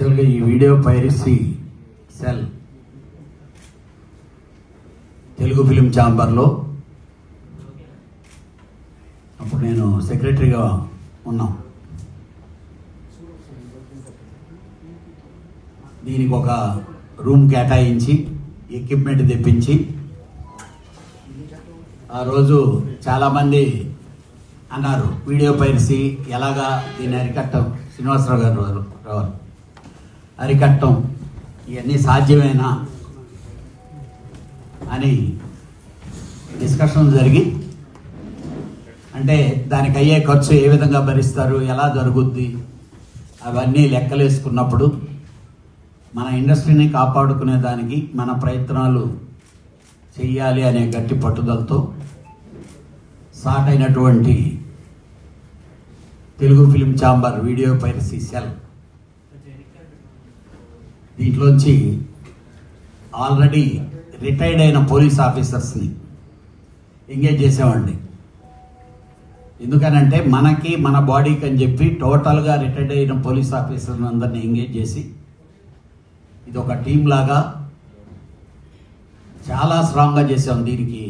యాక్చువల్గా ఈ video piracy cell. Telugu film ఛాంబర్లో. అప్పుడు నేను సెక్రటరీగా ఉన్నాం. దీనికి ఒక రూమ్ కేటాయించి ఎక్విప్మెంట్ తెప్పించి. ఆ రోజు చాలామంది అన్నారు వీడియో పైరసీ ఎలాగా? దీన్ని అరికట్టం శ్రీనివాసరావు గారు రావాలి. అరికట్టం ఇవన్నీ సాధ్యమేనా అని డిస్కషన్ జరిగి అంటే దానికి అయ్యే ఖర్చు ఏ విధంగా భరిస్తారు ఎలా జరుగుద్ది అవన్నీ లెక్కలేసుకున్నప్పుడు మన ఇండస్ట్రీని కాపాడుకునే దానికి మన ప్రయత్నాలు చెయ్యాలి అనే గట్టి పట్టుదలతో స్టార్ట్ అయినటువంటి Telugu film chamber video piracy cell. దీంట్లోంచి ఆల్రెడీ రిటైర్డ్ అయిన పోలీస్ ఆఫీసర్స్ని ఎంగేజ్ చేసేవాడిని. ఎందుకనంటే మనకి మన బాడీకి అని చెప్పి టోటల్గా రిటైర్డ్ అయిన పోలీస్ ఆఫీసర్ని అందరిని ఎంగేజ్ చేసి ఇది ఒక టీం లాగా చాలా స్ట్రాంగ్గా చేసాం దీనికి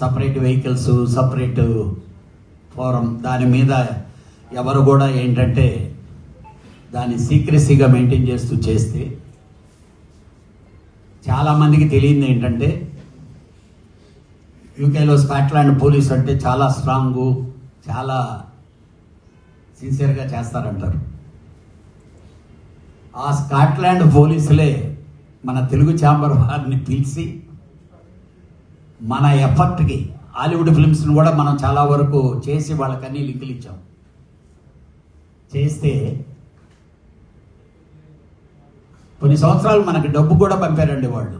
సపరేట్ వెహికల్స్ సపరేట్ ఫోరం. దాని మీద ఎవరు కూడా ఏంటంటే దాన్ని సీక్రెసీగా మెయింటైన్ చేస్తూ చేస్తే చాలామందికి తెలియదు ఏంటంటే యూకేలో స్కాట్లాండ్ పోలీస్ అంటే చాలా స్ట్రాంగు చాలా సిన్సియర్గా చేస్తారంటారు. ఆ స్కాట్లాండ్ పోలీసులే మన తెలుగు ఛాంబర్ వారిని పిలిచి మన ఎఫర్ట్కి హాలీవుడ్ ఫిల్మ్స్ని కూడా మనం చాలా వరకు చేసి వాళ్ళకన్నీ లింకులు ఇచ్చాం చేస్తే కొన్ని సంవత్సరాలు మనకి డబ్బు కూడా పంపారండి వాళ్ళు.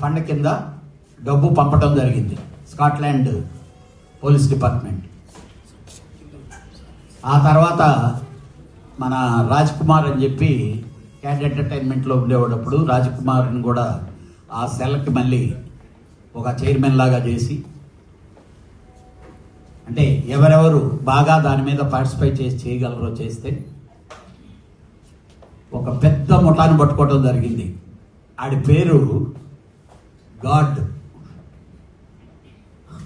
ఫండ్ కింద డబ్బు పంపడం జరిగింది. Scotland police department. ఆ తర్వాత మన రాజ్ కుమార్ అని చెప్పి క్యాట్ ఎంటర్టైన్మెంట్లో ఉండేవాడప్పుడు రాజ్ కుమార్ని కూడా ఆ సెల్కి మళ్ళీ ఒక చైర్మన్ లాగా చేసి అంటే ఎవరెవరు బాగా దాని మీద పార్టిసిపేట్ చేసి చేయగలరో చేస్తే ఒక పెద్ద ముఠాన్ని పట్టుకోవడం జరిగింది. ఆడి పేరు గాడ్.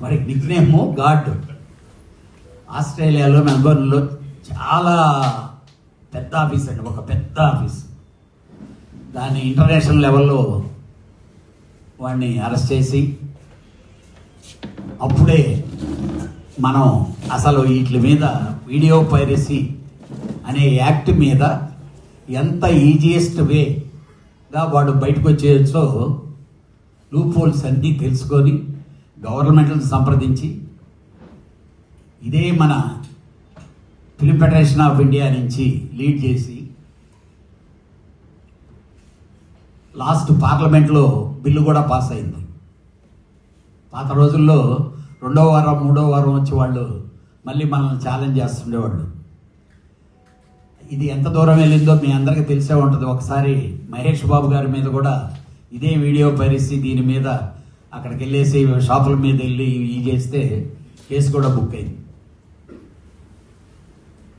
మరి నిక్నేము గాడ్. ఆస్ట్రేలియాలో మెల్బోర్న్లో చాలా పెద్ద ఆఫీస్ అండి ఒక పెద్ద ఆఫీస్. దాన్ని ఇంటర్నేషనల్ లెవెల్లో వాడిని అరెస్ట్ చేసి అప్పుడే మనం అసలు వీటి మీద వీడియో పైరసీ అనే యాక్ట్ మీద ఎంత ఈజియెస్ట్ వేగా వాడు బయటకు వచ్చేయచ్చో లూప్ హోల్స్ అన్నీ తెలుసుకొని గవర్నమెంట్ని సంప్రదించి ఇదే మన ఫిలిం ఫెడరేషన్ ఆఫ్ ఇండియా నుంచి లీడ్ చేసి లాస్ట్ పార్లమెంట్లో బిల్లు కూడా పాస్ అయింది. పాత రోజుల్లో రెండో వారం మూడో వారం వచ్చి వాళ్ళు మళ్ళీ మనల్ని ఛాలెంజ్ చేస్తుండేవాళ్ళు. ఇది ఎంత దూరం వెళ్ళిందో మీ అందరికీ తెలిసే ఉంటుంది. ఒకసారి మహేష్ బాబు గారి మీద కూడా ఇదే వీడియో పరిస్థితి దీని మీద అక్కడికి వెళ్ళేసి షాపుల మీద వెళ్ళి ఈ చేస్తే కేసు కూడా బుక్ అయింది.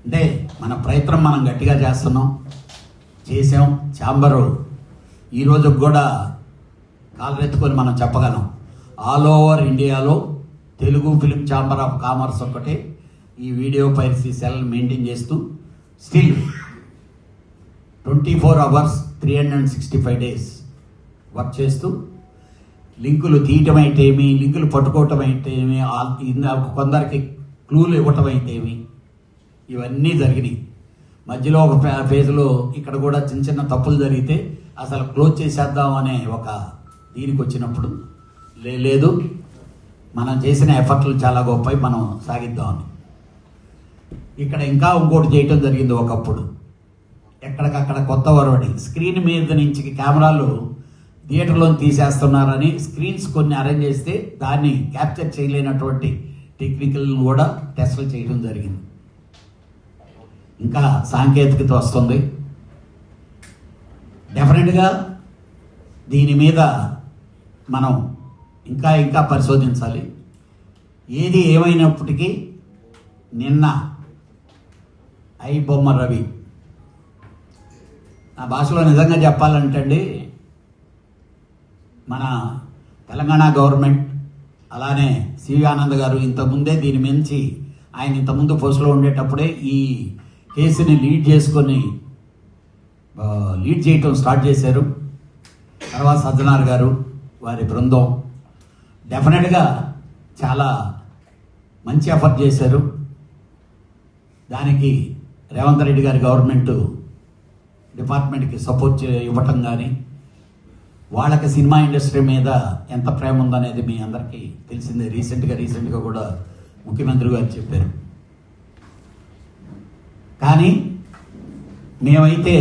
అంటే మన ప్రయత్నం మనం గట్టిగా చేస్తున్నాం. చేసాం. ఛాంబరు ఈరోజు కూడా కాలరెత్తుకొని మనం చెప్పగలం. ఆల్ ఓవర్ ఇండియాలో Telugu film chamber of commerce ఒక్కటే ఈ వీడియో పైరసీ సెల్ మెయింటైన్ చేస్తూ still twenty four hours three hundred and sixty five days work చేస్తూ లింకులు తీయటం అయితేమి లింకులు పట్టుకోవటం అయితేమి ఆ- కొందరికి క్లూలు ఇవ్వటం అయితేమి ఇవన్నీ జరిగినాయి. మధ్యలో ఒక ఫే- ఫేజ్లో ఇక్కడ కూడా చిన్న చిన్న తప్పులు జరిగితే అసలు క్లోజ్ చేసేద్దాం అనే ఒక దీనికి వచ్చినప్పుడు లే- లేదు. మనం చేసిన ఎఫర్ట్లు చాలా గొప్పవి మనం సాగిద్దామని. ఇక్కడ ఇంకా ఇంకోటి చేయటం జరిగింది ఒకప్పుడు. ఎక్కడికక్కడ కొత్త వరవడి. స్క్రీన్ మీద నుంచి కెమెరాలు థియేటర్లో తీసేస్తున్నారని స్క్రీన్స్ కొన్ని అరేంజ్ చేస్తే దాన్ని క్యాప్చర్ చేయలేనటువంటి టెక్నికల్ని కూడా టెస్టులు చేయడం జరిగింది. ఇంకా సాంకేతికత వస్తుంది. డెఫినెట్గా దీని మీద మనం ఇంకా ఇంకా పరిశోధించాలి. ఏది ఏమైనప్పటికీ నిన్న ఐ బొమ్మ రవి. నా భాషలో నిజంగా చెప్పాలంటే అండి మన తెలంగాణ గవర్నమెంట్ అలానే సివి ఆనంద్ గారు ఇంతకుముందే దీని మించి ఆయన ఇంతకుముందు పోస్టులో ఉండేటప్పుడే ఈ కేసుని లీడ్ చేసుకొని లీడ్ చేయటం స్టార్ట్ చేశారు. తర్వాత సజ్జనార్ గారు వారి బృందం. డెఫినెట్గా చాలా మంచి ఎఫర్ట్ చేశారు. దానికి రేవంత్ రెడ్డి గారి గవర్నమెంట్ డిపార్ట్మెంట్కి సపోర్ట్ ఇవ్వటం కానీ వాళ్ళకి సినిమా ఇండస్ట్రీ మీద ఎంత ప్రేమ ఉందనేది మీ అందరికీ తెలిసిందే. రీసెంట్గా రీసెంట్గా కూడా ముఖ్యమంత్రి గారు చెప్పారు. కానీ మేమైతే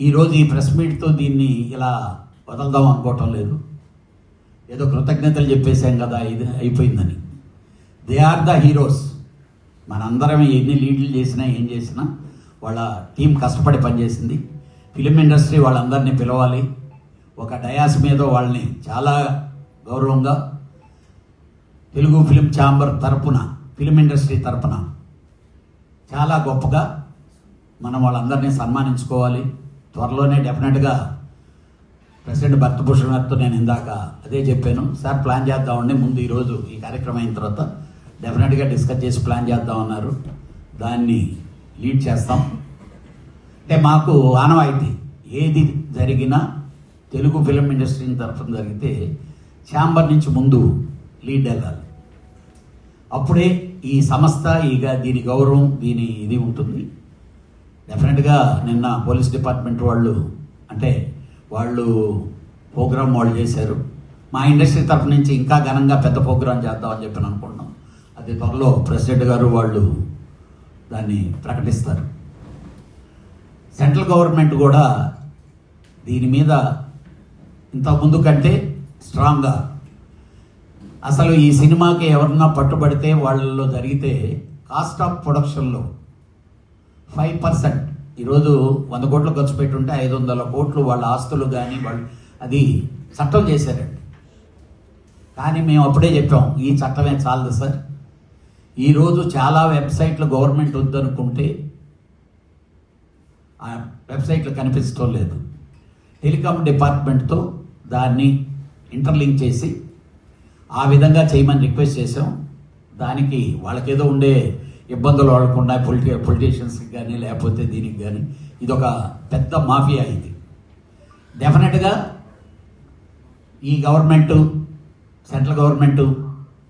ఈరోజు ఈ ప్రెస్ మీట్తో దీన్ని ఇలా వదలదాం అనుకోవటం లేదు. ఏదో కృతజ్ఞతలు చెప్పేశాం కదా ఇది అయిపోయిందని. They are the heroes. మనందరం ఎన్ని లీడ్లు చేసినా ఏం చేసినా వాళ్ళ టీం కష్టపడి పనిచేసింది. ఫిలిం ఇండస్ట్రీ వాళ్ళందరినీ పిలవాలి. ఒక డయాస్ మీద వాళ్ళని చాలా గౌరవంగా తెలుగు ఫిలిం ఛాంబర్ తరపున ఫిలిం ఇండస్ట్రీ తరపున చాలా గొప్పగా మనం వాళ్ళందరినీ సన్మానించుకోవాలి. త్వరలోనే డెఫినెట్గా ప్రెసిడెంట్ భక్తభూషణ్ గారితో నేను ఇందాక అదే చెప్పాను. సార్ ప్లాన్ చేద్దామండి. ముందు ఈరోజు ఈ కార్యక్రమం అయిన తర్వాత డెఫినెట్గా డిస్కస్ చేసి ప్లాన్ చేద్దామన్నారు దాన్ని లీడ్ చేస్తాం. అంటే మాకు ఆనవాయితీ. ఏది జరిగినా తెలుగు ఫిలిం ఇండస్ట్రీ తరఫున జరిగితే ఛాంబర్ నుంచి ముందు లీడ్ వెళ్ళాలి. అప్పుడే ఈ సంస్థ ఇక దీని గౌరవం దీని ఇది ఉంటుంది. డెఫినెట్గా నిన్న పోలీస్ డిపార్ట్మెంట్ వాళ్ళు అంటే వాళ్ళు ప్రోగ్రామ్ వాళ్ళు చేశారు. మా ఇండస్ట్రీ తరఫు నుంచి ఇంకా ఘనంగా పెద్ద ప్రోగ్రామ్ చేద్దామని చెప్పి అనుకుంటున్నాం. అది త్వరలో ప్రెసిడెంట్ గారు వాళ్ళు దాన్ని ప్రకటిస్తారు. సెంట్రల్ గవర్నమెంట్ కూడా దీని మీద ఇంతకుముందు ముందు కంటే స్ట్రాంగ్గా అసలు ఈ సినిమాకి ఎవరన్నా పట్టుబడితే వాళ్ళలో జరిగితే కాస్ట్ ఆఫ్ ప్రొడక్షన్లో ఫైవ్ పర్సెంట్. ఈరోజు వంద కోట్లు ఖర్చు పెట్టుంటే ఐదు వందల కోట్లు వాళ్ళ ఆస్తులు కానీ వాళ్ళు అది చట్టం చేశారండి. కానీ మేము అప్పుడే చెప్పాం ఈ చట్టమే చాలదు సార్. ఈరోజు చాలా వెబ్సైట్లు గవర్నమెంట్ ఉందనుకుంటే ఆ వెబ్సైట్లు కనిపించడం లేదు. టెలికాం డిపార్ట్మెంట్తో దాన్ని ఇంటర్లింక్ చేసి ఆ విధంగా చేయమని రిక్వెస్ట్ చేసాం దానికి వాళ్ళకేదో ఉండే ఇబ్బందులు వాళ్ళకుండా పొలిటి పొలిటీషియన్స్కి కానీ లేకపోతే దీనికి కానీ ఇది ఒక పెద్ద మాఫియా ఇది. డెఫినెట్గా ఈ గవర్నమెంటు సెంట్రల్ గవర్నమెంటు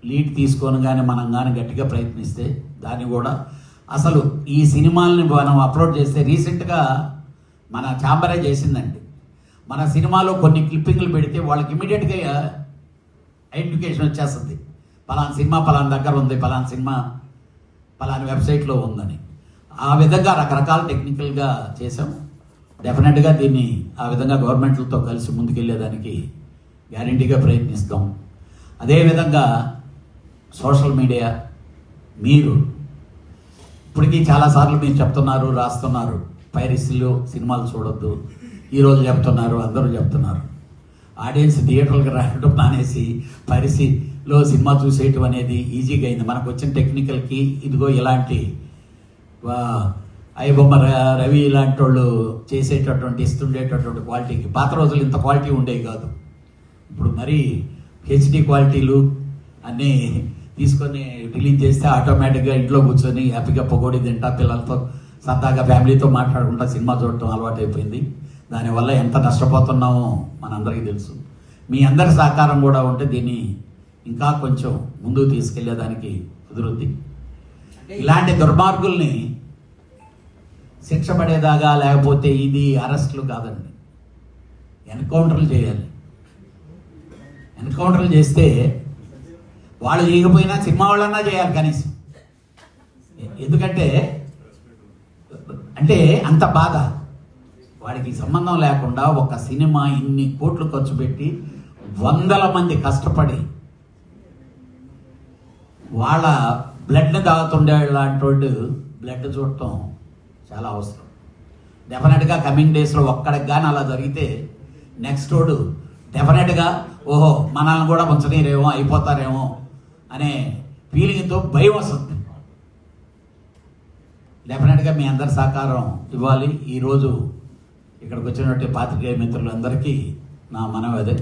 లీడ్ తీసుకొని కానీ మనం కానీ గట్టిగా ప్రయత్నిస్తే దాన్ని కూడా అసలు ఈ సినిమాల్ని మనం అప్లోడ్ చేస్తే రీసెంట్గా మన ఛాంబరే చేసిందండి. మన సినిమాలో కొన్ని క్లిప్పింగ్లు పెడితే వాళ్ళకి ఇమీడియట్గా ఐడెంటిఫికేషన్ వచ్చేస్తుంది. పలానా సినిమా పలానా దగ్గర ఉంది పలానా సినిమా పలానా వెబ్సైట్లో ఉందని. ఆ విధంగా రకరకాల టెక్నికల్గా చేసాం డెఫినెట్గా దీన్ని ఆ విధంగా గవర్నమెంట్లతో కలిసి ముందుకెళ్ళేదానికి గ్యారంటీగా ప్రయత్నిస్తాం. అదేవిధంగా సోషల్ మీడియా మీరు. ఇప్పటికీ చాలాసార్లు మీరు చెప్తున్నారు రాస్తున్నారు. పైరసీలో సినిమాలు చూడొద్దు. ఈరోజు చెప్తున్నారు అందరూ చెప్తున్నారు. ఆడియన్స్ థియేటర్లకు రావడం మానేసి పైరసీలో సినిమా చూసేయటం అనేది ఈజీగా అయింది. మనకు వచ్చిన టెక్నికల్కి ఇదిగో ఇలాంటి అయ్యబొమ్మ ర- రవి ఇలాంటి వాళ్ళు చేసేటటువంటి ఇస్తుండేటటువంటి క్వాలిటీకి. పాత రోజులు ఇంత క్వాలిటీ ఉండేవి కాదు. ఇప్పుడు మరి హెచ్డి క్వాలిటీలు అన్నీ తీసుకొని రిలీజ్ చేస్తే ఆటోమేటిక్గా ఇంట్లో కూర్చొని హ్యాపీగా పొగోడి తింటా పిల్లలతో సరదాగా ఫ్యామిలీతో మాట్లాడుకుంటా సినిమా చూడటం అలవాటు అయిపోయింది దానివల్ల ఎంత నష్టపోతున్నామో మనందరికీ తెలుసు. మీ అందరి సహకారం కూడా ఉంటే దీన్ని ఇంకా కొంచెం ముందుకు తీసుకెళ్ళేదానికి కుదురుద్ది. ఇలాంటి దుర్మార్గుల్ని శిక్ష పడేదాగా లేకపోతే ఇది అరెస్టులు కాదండి. ఎన్కౌంటర్లు చేయాలి. ఎన్కౌంటర్లు చేస్తే వాళ్ళు చేయకపోయినా సినిమా వాళ్ళన్నా చేయాలి కనీసం. ఎందుకంటే అంటే అంత బాధ. వాడికి సంబంధం లేకుండా ఒక సినిమా ఇన్ని కోట్లు ఖర్చు పెట్టి వందల మంది కష్టపడి వాళ్ళ బ్లడ్ని తాగుతుండే లాంటి బ్లడ్ చూడటం చాలా అవసరం. డెఫినెట్గా కమింగ్ డేస్లో ఒక్కడికి కానీ అలా జరిగితే నెక్స్ట్ రోడ్ డెఫినెట్గా ఓహో మనల్ని కూడా ఉంచనీరేమో అయిపోతారేమో. అనే ఫీలింగ్తో భయం వస్తుంది. డెఫినెట్గా మీ అందరి సహకారం ఇవ్వాలి. ఈరోజు ఇక్కడికి వచ్చినటువంటి పాత్రికేయ మిత్రులందరికీ నా మనవి అదే.